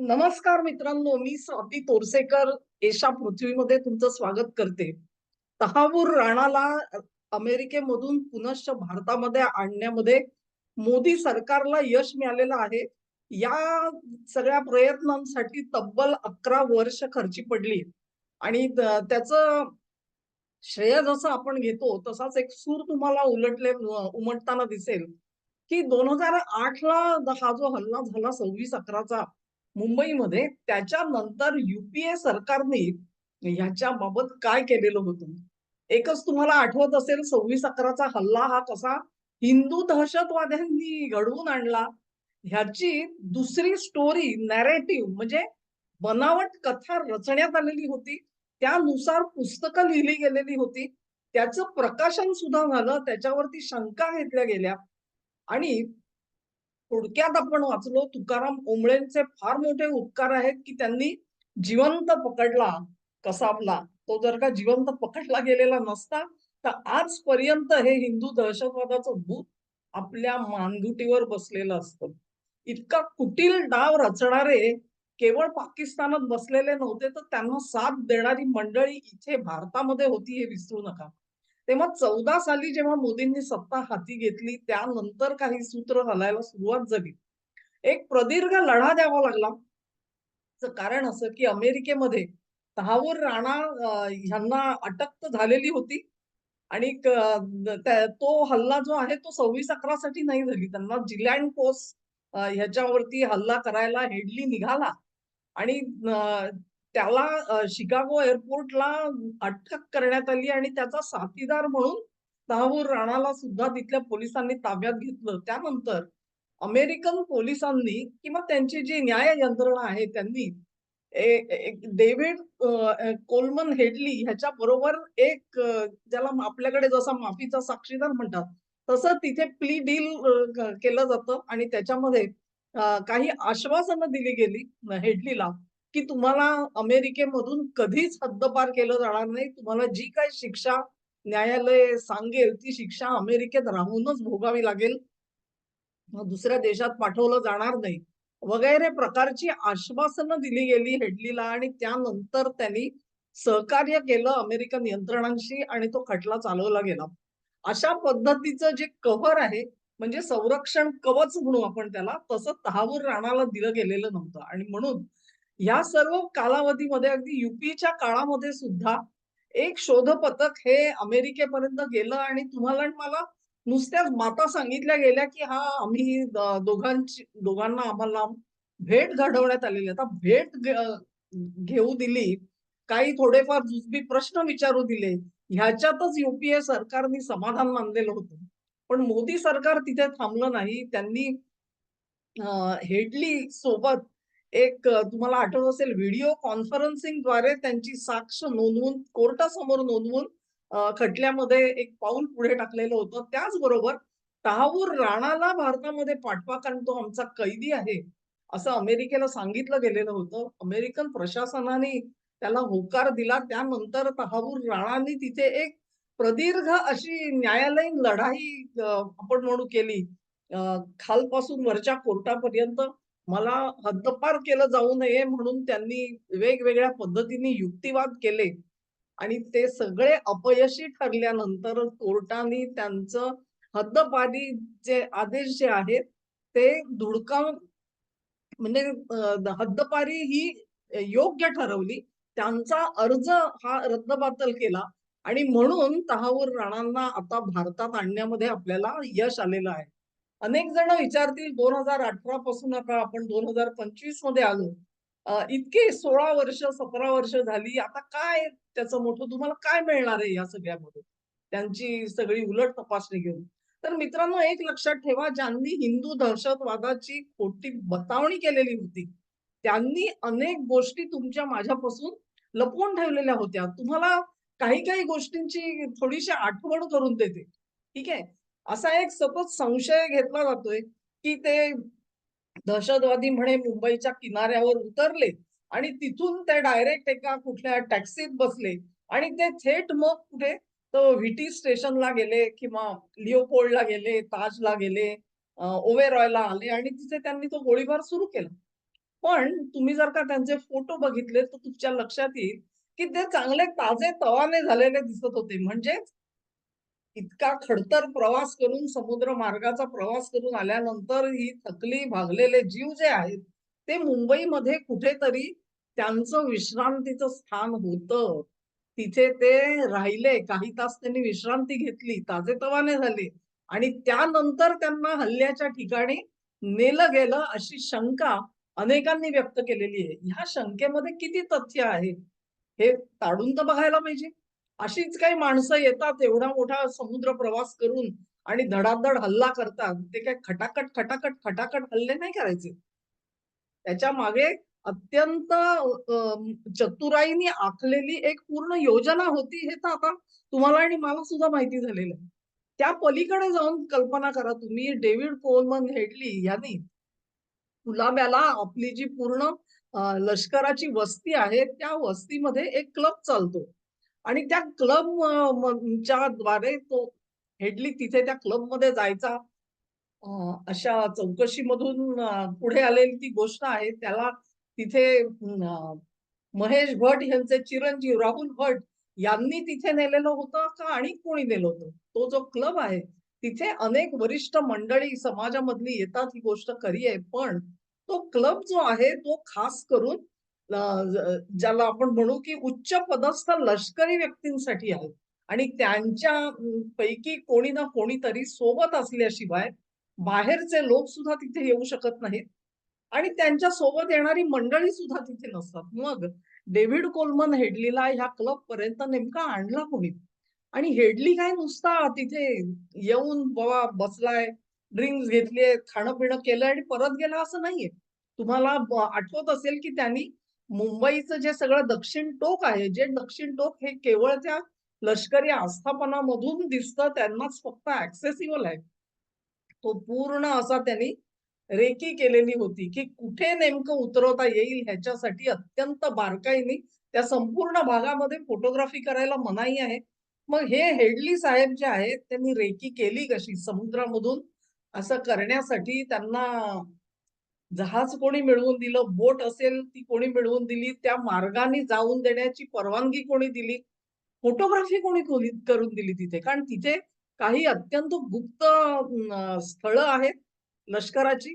नमस्कार मित्रांनो मी स्वाती तोरसेकर. एशा पृथ्वीमध्ये तुमचं स्वागत करते. तहावूर राणाला अमेरिकेमधून पुनश्च भारतामध्ये आणण्यामध्ये मोदी सरकारला यश मिळालेलं आहे. या सगळ्या प्रयत्नांसाठी तब्बल अकरा वर्ष खर्ची पडली. आणि त्याच त्याचं श्रेय जसं आपण घेतो तसाच एक सूर तुम्हाला उलटले उमटताना दिसेल की दोन हजार आठ ला हा जो हल्ला झाला सव्वीस अकराचा मुंबईमध्ये त्याच्यानंतर युपीए सरकारने ह्याच्या बाबत काय केलेलं होतं? एकच तुम्हाला आठवत असेल सव्वीस अकराचा हल्ला हा कसा? हिंदू दहशतवाद्यांनी घडवून आणला. ह्याची दुसरी स्टोरी नॅरेटिव्ह म्हणजे बनावट कथा रचण्यात आलेली होती. त्यानुसार पुस्तकं लिहिली गेलेली होती. त्याचं प्रकाशन सुद्धा झालं. त्याच्यावरती शंका घेतल्या गेल्या. आणि थोडक्यात आपण वाचलो तुकाराम ओंबळेंचे फार मोठे उपकार आहेत की त्यांनी जिवंत पकडला कसाबला. तो जर का जिवंत पकडला गेलेला नसता तर आजपर्यंत हे हिंदू दहशतवादाचं भूत आपल्या मानगुटीवर बसलेलं असतं. इतका कुटील डाव रचणारे केवळ पाकिस्तानात बसलेले नव्हते तर त्यांना साथ देणारी मंडळी इथे भारतामध्ये होती हे विसरू नका. तेव्हा चौदा साली जेव्हा मोदींनी सत्ता हाती घेतली त्यानंतर काही सूत्र हलायला सुरुवात झाली. एक प्रदीर्घ लढा द्यावा लागला. कारण असं की अमेरिकेमध्ये तहावूर राणा ह्यांना अटक झालेली होती. आणि तो हल्ला जो आहे तो सव्वीस अकरा साठी नाही झाली. त्यांना जिलँड पोस्ट ह्याच्यावरती हल्ला करायला हेडली निघाला. आणि त्याला शिकागो एअरपोर्टला अटक करण्यात आली आणि त्याचा साथीदार म्हणून ताहूर राणाला सुद्धा तिथल्या पोलिसांनी ताब्यात घेतलं. त्यानंतर अमेरिकन पोलिसांनी किंवा त्यांची जी न्याय यंत्रणा आहे त्यांनी एक डेव्हिड कोलमन हेडली ह्याच्या बरोबर एक ज्याला आपल्याकडे जसा माफीचा साक्षीदार म्हणतात तसं तिथे प्ली डील केलं जातं आणि त्याच्यामध्ये काही आश्वासनं दिली गेली हेडलीला. की तुम्हाला अमेरिकेमधून कधीच हद्दपार केलं जाणार नाही. तुम्हाला जी काही शिक्षा न्यायालय सांगेल ती शिक्षा अमेरिकेत राहूनच भोगावी लागेल. दुसऱ्या देशात पाठवलं जाणार नाही. वगैरे प्रकारची आश्वासनं दिली गेली हेडलीला आणि त्यानंतर त्यांनी सहकार्य केलं अमेरिकन यंत्रणांशी आणि तो खटला चालवला गेला. अशा पद्धतीचं जे कव्हर आहे म्हणजे संरक्षण कवच म्हणू आपण त्याला तसं तहावूर राणाला दिलं गेलेलं नव्हतं. आणि म्हणून या सर्व कालावधीमध्ये अगदी युपीच्या काळामध्ये सुद्धा एक शोध पथक हे अमेरिकेपर्यंत गेलं आणि तुम्हाला आणि मला नुसत्याच माता सांगितल्या गेल्या की हा आम्ही दोघांची दोघांना आम्हाला भेट घडवण्यात आलेली आता भेट घेऊ दिली काही थोडेफार जुजबी प्रश्न विचारू दिले ह्याच्यातच युपीए सरकारने समाधान मानलेलं होतं. पण मोदी सरकार तिथे थांबलं नाही. त्यांनी हेडली सोबत एक तुम्हाला आठवत असेल व्हिडिओ कॉन्फरन्सिंगद्वारे त्यांची साक्ष नोंदवून कोर्टासमोर नोंदवून खटल्यामध्ये एक पाऊल पुढे टाकलेलं होतं. त्याचबरोबर तहावूर राणाला भारतामध्ये पाठवा कारण तो आमचा कैदी आहे असं अमेरिकेला सांगितलं गेलेलं होतं. अमेरिकन प्रशासनाने त्याला होकार दिला. त्यानंतर तहावूर राणांनी तिथे एक प्रदीर्घ अशी न्यायालयीन लढाई आपण म्हणू केली खालपासून वरच्या कोर्टापर्यंत मला हद्दपार केलं जाऊ नये म्हणून त्यांनी वेगवेगळ्या पद्धतीने युक्तिवाद केले. आणि ते सगळे अपयशी ठरल्यानंतर कोर्टाने त्यांचं हद्दपारीचे आदेश जे आहेत ते धुडकावून म्हणजे हद्दपारी ही योग्य ठरवली. त्यांचा अर्ज हा रद्दबातल केला. आणि म्हणून तहावूर राणांना आता भारतात आणण्यामध्ये आपल्याला यश आलेलं आहे. अनेक जण विचारतील दोन हजार अठरा पासून आता आपण दोन हजार पंचवीसमध्ये आलो. इतके सोळा वर्ष सतरा वर्ष झाली. आता काय त्याचं मोठं तुम्हाला काय मिळणार आहे या सगळ्यामध्ये? त्यांची सगळी उलट तपासणी घेऊन. तर मित्रांनो एक लक्षात ठेवा ज्यांनी हिंदू दहशतवादाची खोटी बतावणी केलेली होती त्यांनी अनेक गोष्टी तुमच्या माझ्यापासून लपवून ठेवलेल्या होत्या. तुम्हाला काही काही गोष्टींची थोडीशी आठवण करून देते. ठीक आहे? असा एक सतत संशय घेतला जातोय की ते दहशतवादी म्हणे मुंबईच्या किनाऱ्यावर उतरले आणि तिथून ते डायरेक्ट एका कुठल्या टॅक्सीत बसले आणि ते थेट मग कुठे तर व्हीटी स्टेशनला गेले किंवा लिओपोल्डला गेले ताजला गेले ओवेरॉयला आले आणि तिथे त्यांनी तो गोळीबार सुरू केला. पण तुम्ही जर का त्यांचे फोटो बघितले तर तुमच्या लक्षात येईल की ते चांगले ताजे तवाने झालेले दिसत होते. म्हणजेच इतका खडतर प्रवास करून समुद्र मार्गाचा प्रवास करून आल्यानंतर ही थकली भागलेले जीव जे आहेत ते मुंबईमध्ये कुठेतरी त्यांचं विश्रांतीचं स्थान होतं. तिथे ते राहिले काही तास त्यांनी विश्रांती घेतली ताजेतवाने झाले. आणि त्यानंतर त्यांना हल्ल्याच्या ठिकाणी नेलं गेलं अशी शंका अनेकांनी व्यक्त केलेली आहे. ह्या शंकेमध्ये किती तथ्य आहे? हे ताडून तर बघायला पाहिजे. अशीच काही माणसं येतात एवढा मोठा समुद्र प्रवास करून आणि धडाधड हल्ला करतात ते काय खटाखट खटाखट खटाखट हल्ले नाही करायचे? त्याच्यामागे अत्यंत चतुराईने आखलेली एक पूर्ण योजना होती हे तर आता तुम्हाला आणि मला सुद्धा माहिती झालेलं आहे. त्या पलीकडे जाऊन कल्पना करा तुम्ही डेव्हिड कोलमन हेडली यांनी. कुलाब्याला आपली जी पूर्ण लष्कराची वस्ती आहे त्या वस्तीमध्ये एक क्लब चालतो. आणि त्या क्लबच्या द्वारे तो हेडली तिथे त्या क्लबमध्ये जायचा. अशा चौकशीमधून पुढे आलेली ती गोष्ट आहे. त्याला तिथे महेश भट यांचे चिरंजीव राहुल भट यांनी तिथे नेलेलं होतं का आणि कोणी नेलं होतं? तो जो क्लब आहे तिथे अनेक वरिष्ठ मंडळी समाजामधली येतात ही गोष्ट खरी आहे. पण तो क्लब जो आहे तो खास करून ज्याला आपण म्हणू की उच्च पदस्थ लष्करी व्यक्तींसाठी आहे आणि त्यांच्या पैकी कोणी ना कोणीतरी सोबत असल्याशिवाय बाहेरचे लोक सुद्धा तिथे येऊ शकत नाहीत. आणि त्यांच्यासोबत येणारी मंडळी सुद्धा तिथे नसतात. मग डेव्हिड कोलमन हेडलीला ह्या क्लब पर्यंत नेमका आणला कोणी? आणि हेडली काय नुसता तिथे येऊन बाबा बसलाय ड्रिंक्स घेतले खाणं पिणं केलं आणि परत गेला असं नाहीये. तुम्हाला आठवत असेल की त्यांनी मुंबईचं जे सगळं दक्षिण टोक आहे जे दक्षिण टोक हे केवळ त्या लष्करी आस्थापनामधून दिसतं त्यांनाच फक्त ऍक्सेसिबल आहे. तो पूर्ण असा त्यांनी रेकी केलेली होती की कुठे नेमकं उतरवता येईल ह्याच्यासाठी अत्यंत बारकाईने त्या संपूर्ण भागामध्ये फोटोग्राफी करायला मनाई आहे. मग हे हेडली साहेब जे आहेत त्यांनी रेकी केली कशी समुद्रामधून? असं करण्यासाठी त्यांना जहाज कोणी मिळवून दिलं बोट असेल ती कोणी मिळवून दिली त्या मार्गाने जाऊन देण्याची परवानगी कोणी दिली? फोटोग्राफी कोणी करून दिली तिथे? कारण तिथे काही अत्यंत गुप्त स्थळं आहेत लष्कराची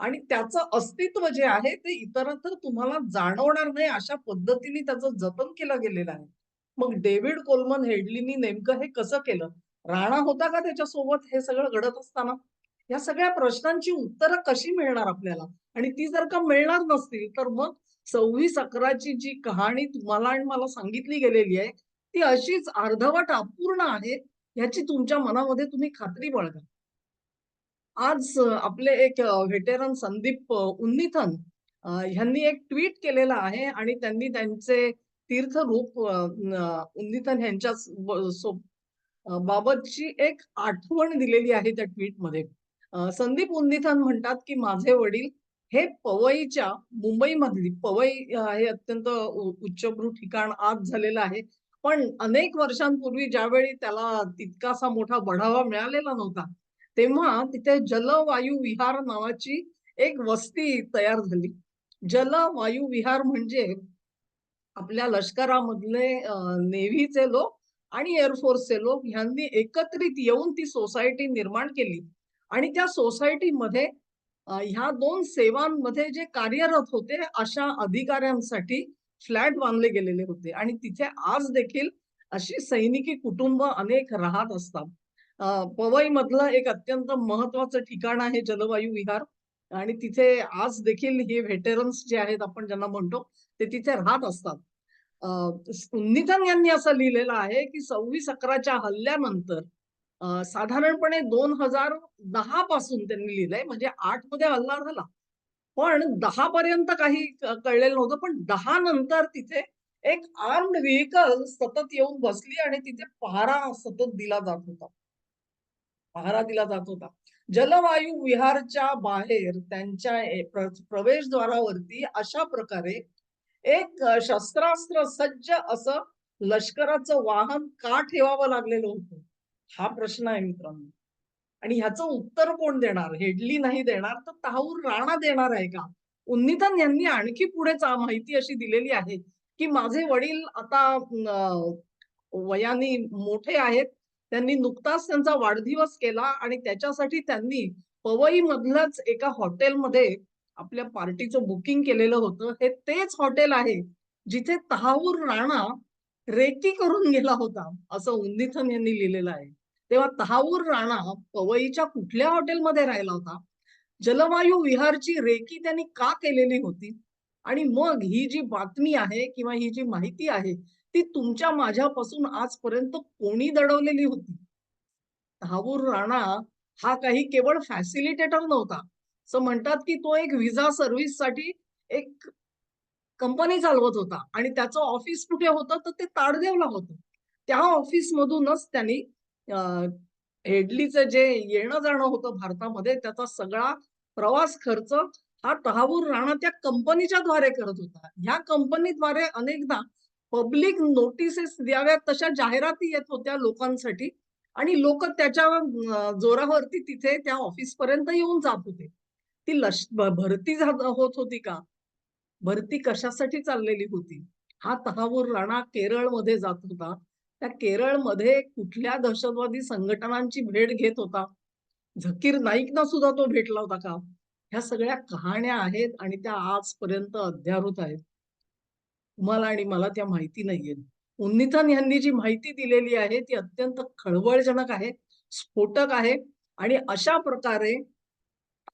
आणि त्याचं अस्तित्व जे आहे ते इतरत्र तुम्हाला जाणवणार नाही अशा पद्धतीने त्याचं जतन केलं गेलेलं आहे. मग डेव्हिड कोलमन हेडलीनी नेमकं हे कसं केलं? राणा होता का त्याच्यासोबत हे सगळं घडत असताना? या सगळ्या प्रश्नांची उत्तरं कशी मिळणार आपल्याला? आणि ती जर का मिळणार नसतील तर मग सव्वीस अकराची जी कहाणी तुम्हाला आणि मला सांगितली गेलेली आहे ती अशीच अर्धवट अपूर्ण आहे याची तुमच्या मनामध्ये तुम्ही खात्री बाळगा. आज आपले एक व्हेटेरन संदीप उन्नीथन ह्यांनी एक ट्विट केलेलं आहे आणि त्यांनी त्यांचे तीर्थरूप उन्नीथन यांच्या बाबतची एक आठवण दिलेली आहे त्या ट्विटमध्ये. संदीप उन्नीथन म्हणतात की माझे वडील हे पवईच्या मुंबईमधली पवई हे अत्यंत उच्चभ्रू ठिकाण आज झालेलं आहे. पण अनेक वर्षांपूर्वी ज्यावेळी त्याला तितकासा मोठा बढावा मिळालेला नव्हता तेव्हा तिथे जलवायू विहार नावाची एक वस्ती तयार झाली. जलवायू विहार म्हणजे आपल्या लष्करामधले नेव्हीचे लोक आणि एअरफोर्सचे लोक ह्यांनी एकत्रित येऊन ती सोसायटी निर्माण केली. आणि त्या सोसायटीमध्ये ह्या दोन सेवांमध्ये जे कार्यरत होते अशा अधिकाऱ्यांसाठी फ्लॅट बांधले गेलेले होते. आणि तिथे आज देखील अशी सैनिकी कुटुंब अनेक राहत असतात. पवई मधलं एक अत्यंत महत्वाचं ठिकाण आहे जलवायू विहार. आणि तिथे आज देखील हे व्हेटेरन्स जे आहेत आपण ज्यांना म्हणतो ते तिथे राहत असतात. निधन यांनी असं लिहिलेलं आहे की सव्वीस अकराच्या हल्ल्यानंतर साधारणपणे दोन हजार दहा पासून त्यांनी लिहिलंय म्हणजे आठमध्ये हल्ला झाला. पण दहा पर्यंत काही कळलेलं नव्हतं पण दहा नंतर तिथे एक आर्म्ड व्हेकल सतत येऊन बसली आणि तिथे पहारा सतत दिला जात होता. पहारा दिला जात होता. जलवायू विहारच्या बाहेर त्यांच्या प्रवेशद्वारावरती अशा प्रकारे एक शस्त्रास्त्र सज्ज असं लष्कराचं वाहन का ठेवावं लागलेलं होतं? हा प्रश्न आहे मित्रांनो. आणि ह्याचं उत्तर कोण देणार? हेडली नाही देणार तर ताहूर राणा देणार आहे का? उन्निथन यांनी आणखी पुढे माहिती अशी दिलेली आहे की माझे वडील आता वयाने मोठे आहेत. त्यांनी नुकताच त्यांचा वाढदिवस केला आणि त्याच्यासाठी त्यांनी पवई मधलंच एका हॉटेलमध्ये आपल्या पार्टीचं बुकिंग केलेलं होतं. हे तेच हॉटेल आहे जिथे तहावूर राणा रेकी करून गेला होता असं उन्निथन यांनी लिहिलेलं आहे. तेव्हा तहावूर राणा पवईच्या कुठल्या हॉटेलमध्ये राहिला होता? जलवायू विहारची रेकी त्यांनी का केलेली होती? आणि मग ही जी बातमी आहे किंवा ही जी माहिती आहे ती तुमच्या माझ्यापासून आजपर्यंत कोणी दडवलेली होती? तहावूर राणा हा काही केवळ फॅसिलिटेटर नव्हता. असं म्हणतात की तो एक व्हिसा सर्व्हिससाठी एक कंपनी चालवत होता. आणि त्याचं ऑफिस कुठे होतं? तर ते ताडदेवला होतं. त्या ऑफिस मधूनच त्यांनी हेडलीचं जे येणं जाणं होतं भारतामध्ये त्याचा सगळा प्रवास खर्च हा तहावूर राणा त्या कंपनीच्या द्वारे करत होता. ह्या कंपनीद्वारे अनेकदा पब्लिक नोटिसेस द्याव्यात तशा जाहिराती येत होत्या लोकांसाठी आणि लोक त्याच्या जोरावरती तिथे त्या ऑफिसपर्यंत येऊन जात होते. ती लश भरती झा- होत होती का? भरती कशासाठी चाललेली होती? हा तहावूर राणा केरळमध्ये जात होता. त्या केरळमध्ये कुठल्या दहशतवादी संघटनांची भेट घेत होता? झकीर नाईकना सुद्धा तो भेटला होता का? ह्या सगळ्या कहाण्या आहेत आणि त्या आजपर्यंत अध्यारूत आहेत. तुम्हाला आणि मला त्या माहिती नाहीये उन्निथन यांनी जी माहिती दिलेली आहे ती अत्यंत खळबळजनक आहे स्फोटक आहे आणि अशा प्रकारे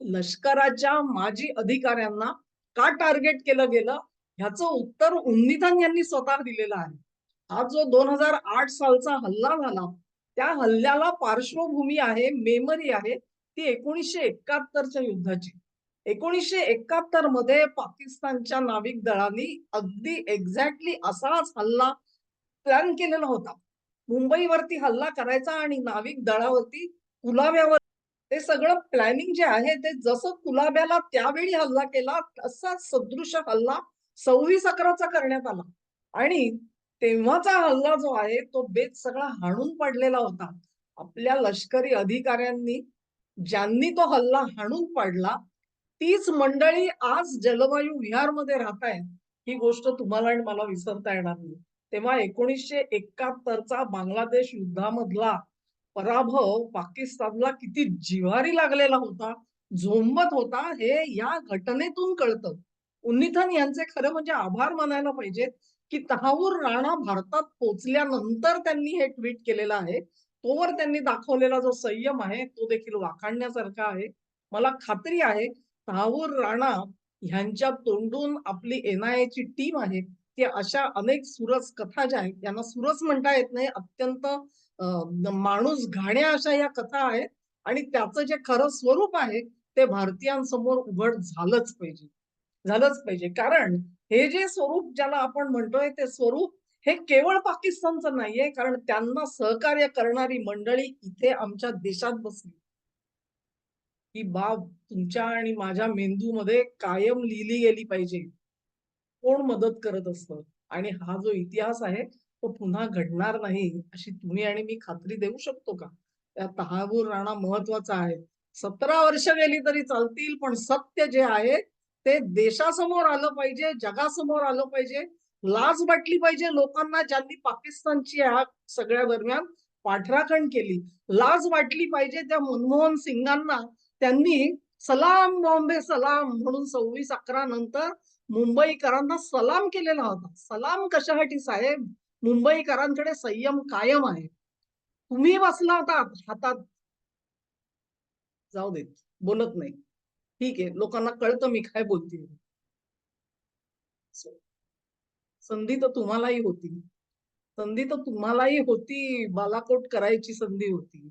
लष्कराच्या माजी अधिकाऱ्यांना का टार्गेट केलं गेलं? ह्याचं उत्तर उन्निथन यांनी स्वतः दिलेलं आहे. हा जो दोन हजार आठ सालचा हल्ला झाला त्या हल्ल्याला पार्श्वभूमी आहे मेमरी आहे ती एकोणीसशे एकाहत्तरच्या युद्धाची. एकोणीसशे एकाहत्तरमध्ये पाकिस्तानच्या नाविक दळांनी अगदी एक्झॅक्टली असाच हल्ला प्लॅन केलेला होता. मुंबईवरती हल्ला करायचा आणि नाविक दळावरती कुलाव्यावर ते सगळं प्लॅनिंग जे आहे ते जसं कुलाब्याला त्यावेळी हल्ला केला तसाच सदृश हल्ला सव्वीस अकराचा करण्यात आला. आणि तेव्हाचा हल्ला जो आहे तो बेत सगळा हाणून पडलेला होता. आपल्या लष्करी अधिकाऱ्यांनी ज्यांनी तो हल्ला हाणून पाडला तीच मंडळी आज जलवायू विहारमध्ये राहत आहेत ही गोष्ट तुम्हाला आणि मला विसरता येणार नाही. तेव्हा एकोणीसशे एकाहत्तरचा बांगलादेश युद्धामधला पराभव पाकिस्तानला किती जिवारी लागलेला होता झोंबत होता हे या घटनेतून कळतं. उन्निथन यांचे खरं म्हणजे आभार मानायला पाहिजेत. की तहावूर राणा भारतात पोचल्यानंतर त्यांनी हे ट्विट केलेलं आहे. तोवर त्यांनी दाखवलेला जो संयम आहे तो देखील वाखाणण्यासारखा आहे. मला खात्री आहे तहावूर राणा ह्यांच्या तोंडून आपली एनआयएची टीम आहे. ती अशा अनेक सुरस कथा ज्या आहेत यांना सुरस म्हणता येत नाही. अत्यंत माणूस घाण्या अशा या कथा आहेत आणि त्याचं जे खरं स्वरूप आहे ते भारतीयांसमोर उघड झालंच पाहिजे. झालंच पाहिजे. कारण हे जे स्वरूप ज्याला आपण म्हणतोय ते स्वरूप हे केवळ पाकिस्तानचं नाहीये कारण त्यांना सहकार्य करणारी मंडळी इथे आमच्या देशात बसली. ही बाब तुमच्या आणि माझ्या मेंदूमध्ये कायम लिहिली गेली पाहिजे. कोण मदत करत असतं? आणि हा जो इतिहास आहे तो पुन्हा घडणार नाही अशी तुम्ही आणि मी खात्री देऊ शकतो का? त्या तहाबूर राणा महत्त्वाचा आहे. सतरा वर्ष गेली तरी चालतील पण सत्य जे आहे ते देशासमोर आलं पाहिजे जगासमोर आलं पाहिजे लाज वाटली पाहिजे लोकांना ज्यांनी पाकिस्तानची ह्या सगळ्या दरम्यान पाठराखण केली. लाज वाटली पाहिजे त्या मनमोहन सिंगांना. त्यांनी सलाम बॉम्बे सलाम म्हणून सव्वीस अकरा नंतर मुंबईकरांना सलाम केलेला होता. सलाम कशासाठी साहेब? मुंबईकरांकडे संयम कायम आहे. तुम्ही बसला होता हातात. जाऊ देत बोलत नाही. ठीक आहे. लोकांना कळतं मी काय बोलते संधी तर तुम्हालाही होती. संधी तर तुम्हालाही होती. बालाकोट करायची संधी होती.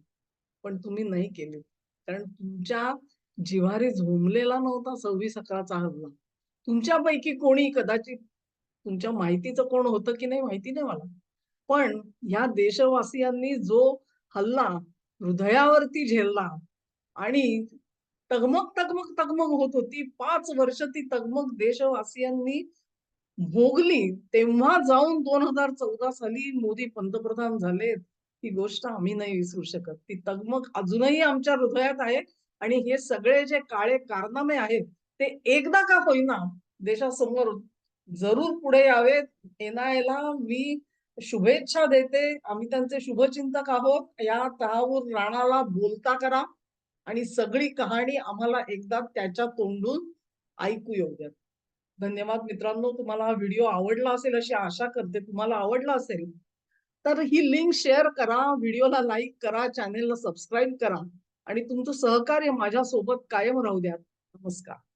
पण तुम्ही नाही केली. कारण तुमच्या जिव्हारी झोंबलेला नव्हता सव्वीस अकराचा हल्ला. तुमच्यापैकी कोणी कदाचित तुमच्या माहितीचं कोण होतं की नाही माहिती नाही मला. पण ह्या देशवासियांनी जो हल्ला हृदयावरती झेलला आणि तगमग तगमग तगमग होत होती. पाच वर्ष ती तगमग देशवासियांनी भोगली. तेव्हा जाऊन दोन हजार चौदा साली मोदी पंतप्रधान झालेत ही गोष्ट आम्ही नाही विसरू शकत. ती तगमग अजूनही आमच्या हृदयात आहे. आणि हे सगळे जे काळे कारनामे आहेत ते एकदा का होईना देशासमोर जरूर पुढे यावेत. एनआयला मी शुभेच्छा देते. आम्ही त्यांचे शुभचिंतक आहोत. या तहावूर राणाला बोलता करा. आणि सगळी कहाणी आम्हाला एकदा त्याच्या तोंडून ऐकू येऊ द्या. धन्यवाद मित्रांनो तुम्हाला हा व्हिडिओ आवडला असेल अशी आशा करते. तुम्हाला आवडला असेल तर ही लिंक शेअर करा व्हिडिओला लाईक करा चॅनेलला सबस्क्राईब करा आणि तुमचं सहकार्य माझ्यासोबत कायम राहू द्या. नमस्कार.